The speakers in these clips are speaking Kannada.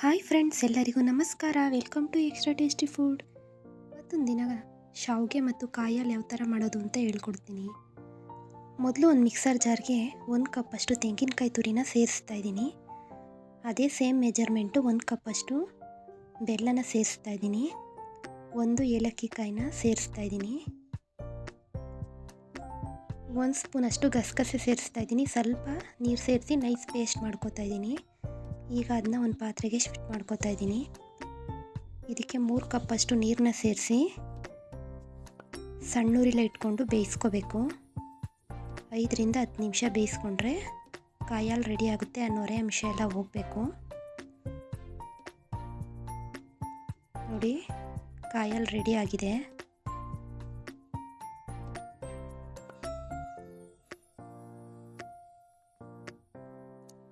ಹಾಯ್ ಫ್ರೆಂಡ್ಸ್, ಎಲ್ಲರಿಗೂ ನಮಸ್ಕಾರ. Welcome to extra tasty food. ಇವತ್ತೊಂದು ದಿನ ಶಾವಿಗೆ ಮತ್ತು ಕಾಯಲ್ಲಿ ಯಾವ ಥರ ಮಾಡೋದು ಅಂತ ಹೇಳ್ಕೊಡ್ತೀನಿ. ಮೊದಲು ಒಂದು ಮಿಕ್ಸರ್ ಜಾರ್ಗೆ ಒಂದು ಕಪ್ಪಷ್ಟು ತೆಂಗಿನಕಾಯಿ ತುರಿನ ಸೇರಿಸ್ತಾ ಇದ್ದೀನಿ. ಅದೇ ಸೇಮ್ ಮೆಜರ್ಮೆಂಟು ಒಂದು ಕಪ್ಪಷ್ಟು ಬೆಲ್ಲನ ಸೇರಿಸ್ತಾ ಇದ್ದೀನಿ. ಒಂದು ಏಲಕ್ಕಿ ಕಾಯಿನ ಸೇರಿಸ್ತಾ ಇದ್ದೀನಿ. ಒಂದು ಸ್ಪೂನಷ್ಟು ಗಸಗಸೆ ಸೇರಿಸ್ತಾ ಇದ್ದೀನಿ. ಸ್ವಲ್ಪ ನೀರು ಸೇರಿಸಿ ನೈಸ್ ಪೇಸ್ಟ್ ಮಾಡ್ಕೋತಾ ಇದ್ದೀನಿ. ಈಗ ಅದನ್ನ ಒಂದು ಪಾತ್ರೆಗೆ ಶಿಫ್ಟ್ ಮಾಡ್ಕೋತಾ ಇದ್ದೀನಿ. ಇದಕ್ಕೆ ಮೂರು ಕಪ್ಪಷ್ಟು ನೀರನ್ನ ಸೇರಿಸಿ ಸಣ್ಣೂರಿಲ್ಲ ಇಟ್ಕೊಂಡು ಬೇಯಿಸ್ಕೋಬೇಕು. ಐದರಿಂದ ಹತ್ತು ನಿಮಿಷ ಬೇಯಿಸ್ಕೊಂಡ್ರೆ ಕಾಯಾಲು ರೆಡಿ ಆಗುತ್ತೆ ಅನ್ನೋರೆ ಅಂಶ ಎಲ್ಲ ಹೋಗಬೇಕು. ನೋಡಿ ಕಾಯಲ್ಲಿ ರೆಡಿ ಆಗಿದೆ.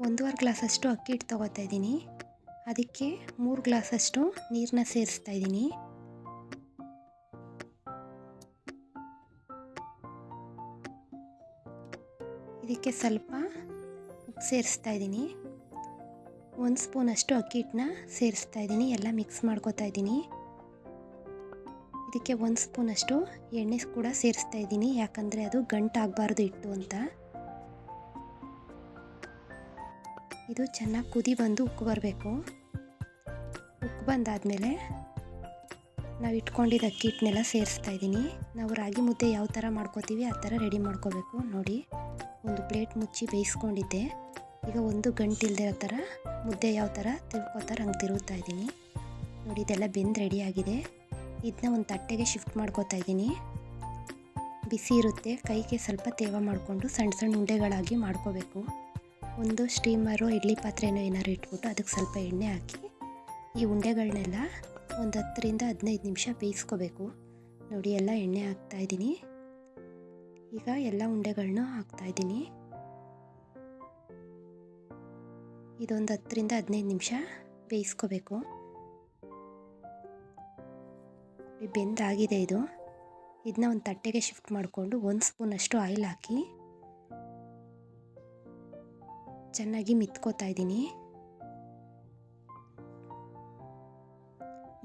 ಒಂದೂವರೆ ಗ್ಲಾಸಷ್ಟು ಅಕ್ಕಿ ಹಿಟ್ಟು ತೊಗೋತಾ ಇದ್ದೀನಿ. ಅದಕ್ಕೆ ಮೂರು ಗ್ಲಾಸಷ್ಟು ನೀರನ್ನ ಸೇರಿಸ್ತಾ ಇದ್ದೀನಿ. ಇದಕ್ಕೆ ಸ್ವಲ್ಪ ಉಪ್ಪು ಸೇರಿಸ್ತಾ ಇದ್ದೀನಿ. ಒಂದು ಸ್ಪೂನಷ್ಟು ಅಕ್ಕಿ ಹಿಟ್ಟನ್ನ ಸೇರಿಸ್ತಾ ಇದ್ದೀನಿ. ಎಲ್ಲ ಮಿಕ್ಸ್ ಮಾಡ್ಕೋತಾ ಇದ್ದೀನಿ. ಇದಕ್ಕೆ ಒಂದು ಸ್ಪೂನಷ್ಟು ಎಣ್ಣೆ ಕೂಡ ಸೇರಿಸ್ತಾ ಇದ್ದೀನಿ. ಯಾಕಂದರೆ ಅದು ಗಂಟಾಗಬಾರ್ದು ಹಿಟ್ಟು ಅಂತ. ಇದು ಚೆನ್ನಾಗಿ ಕುದಿ ಬಂದು ಉಕ್ಕು ಬರಬೇಕು. ಉಕ್ಕು ಬಂದಾದಮೇಲೆ ನಾವು ಇಟ್ಕೊಂಡಿದ್ದ ಅಕ್ಕಿ ಹಿಟ್ಟನ್ನೆಲ್ಲ ಸೇರಿಸ್ತಾ ಇದ್ದೀನಿ. ನಾವು ರಾಗಿ ಮುದ್ದೆ ಯಾವ ಥರ ಮಾಡ್ಕೋತೀವಿ ಆ ಥರ ರೆಡಿ ಮಾಡ್ಕೋಬೇಕು. ನೋಡಿ, ಒಂದು ಪ್ಲೇಟ್ ಮುಚ್ಚಿ ಬೇಯಿಸ್ಕೊಂಡಿದ್ದೆ. ಈಗ ಒಂದು ಗಂಟಿಲ್ದಿರೋ ಥರ ಮುದ್ದೆ ಯಾವ ಥರ ತಿಳ್ಕೊತಾರೆ ಹಂಗೆ ತಿರುಗ್ತಾ ಇದ್ದೀನಿ. ನೋಡಿ, ಇದೆಲ್ಲ ಬೆಂದು ರೆಡಿಯಾಗಿದೆ ಇದನ್ನ ಒಂದು ತಟ್ಟೆಗೆ ಶಿಫ್ಟ್ ಮಾಡ್ಕೋತಾ ಇದ್ದೀನಿ. ಬಿಸಿ ಇರುತ್ತೆ. ಕೈಗೆ ಸ್ವಲ್ಪ ತೇವ ಮಾಡಿಕೊಂಡು ಸಣ್ಣ ಸಣ್ಣ ಉಂಡೆಗಳಾಗಿ ಮಾಡ್ಕೋಬೇಕು. ಒಂದು ಸ್ಟೀಮರು, ಇಡ್ಲಿ ಪಾತ್ರೆನೋ ಏನಾದ್ರು ಇಟ್ಬಿಟ್ಟು ಅದಕ್ಕೆ ಸ್ವಲ್ಪ ಎಣ್ಣೆ ಹಾಕಿ, ಈ ಉಂಡೆಗಳನ್ನೆಲ್ಲ ಒಂದು ಹತ್ತರಿಂದ ಹದಿನೈದು ನಿಮಿಷ ಬೇಯಿಸ್ಕೋಬೇಕು. ನೋಡಿ, ಎಲ್ಲ ಎಣ್ಣೆ ಹಾಕ್ತಾಯಿದ್ದೀನಿ ಈಗ ಎಲ್ಲ ಉಂಡೆಗಳನ್ನೂ ಹಾಕ್ತಾಯಿದ್ದೀನಿ ಇದೊಂದು ಹತ್ತರಿಂದ ಹದಿನೈದು ನಿಮಿಷ ಬೇಯಿಸ್ಕೋಬೇಕು. ಬೆಂದಾಗಿದೆ ಇದು. ಇದನ್ನ ಒಂದು ತಟ್ಟೆಗೆ ಶಿಫ್ಟ್ ಮಾಡಿಕೊಂಡು ಒಂದು ಸ್ಪೂನಷ್ಟು ಆಯಿಲ್ ಹಾಕಿ ಚೆನ್ನಾಗಿ ಮಿತ್ಕೋತಾ ಇದ್ದೀನಿ.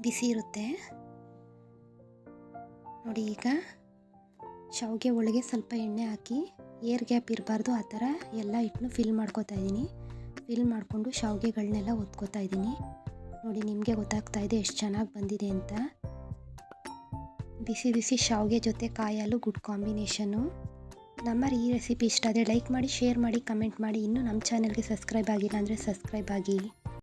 ಬಿಸಿ ಇರುತ್ತೆ. ನೋಡಿ ಈಗ ಶಾವಿಗೆ ಒಳಗೆ ಸ್ವಲ್ಪ ಎಣ್ಣೆ ಹಾಕಿ, ಏರ್ ಗ್ಯಾಪ್ ಇರಬಾರ್ದು, ಆ ಥರ ಎಲ್ಲ ಹಿಟ್ಟನ್ನು ಫಿಲ್ ಮಾಡ್ಕೋತಾ ಇದ್ದೀನಿ. ಫಿಲ್ ಮಾಡಿಕೊಂಡು ಶಾವಿಗೆಗಳನ್ನೆಲ್ಲ ಒತ್ಕೋತಾ ಇದ್ದೀನಿ. ನೋಡಿ ನಿಮಗೆ ಗೊತ್ತಾಗ್ತಾ ಇದೆ ಎಷ್ಟು ಚೆನ್ನಾಗಿ ಬಂದಿದೆ ಅಂತ. ಬಿಸಿ ಬಿಸಿ ಶಾವಿಗೆ ಜೊತೆ ಕಾಯಲು ಗುಡ್ ಕಾಂಬಿನೇಷನು ನಮ್ಮ ಈ ರೆಸಿಪಿ ಇಷ್ಟ ಆದರೆ ಲೈಕ್ ಮಾಡಿ ಶೇರ್ ಮಾಡಿ ಕಮೆಂಟ್ ಮಾಡಿ. ಇನ್ನೂ ನಮ್ಮ ಚಾನಲ್ಗೆ ಸಬ್ಸ್ಕ್ರೈಬ್ ಆಗಿಲ್ಲ ಅಂದರೆ ಸಬ್ಸ್ಕ್ರೈಬ್ ಆಗಿ.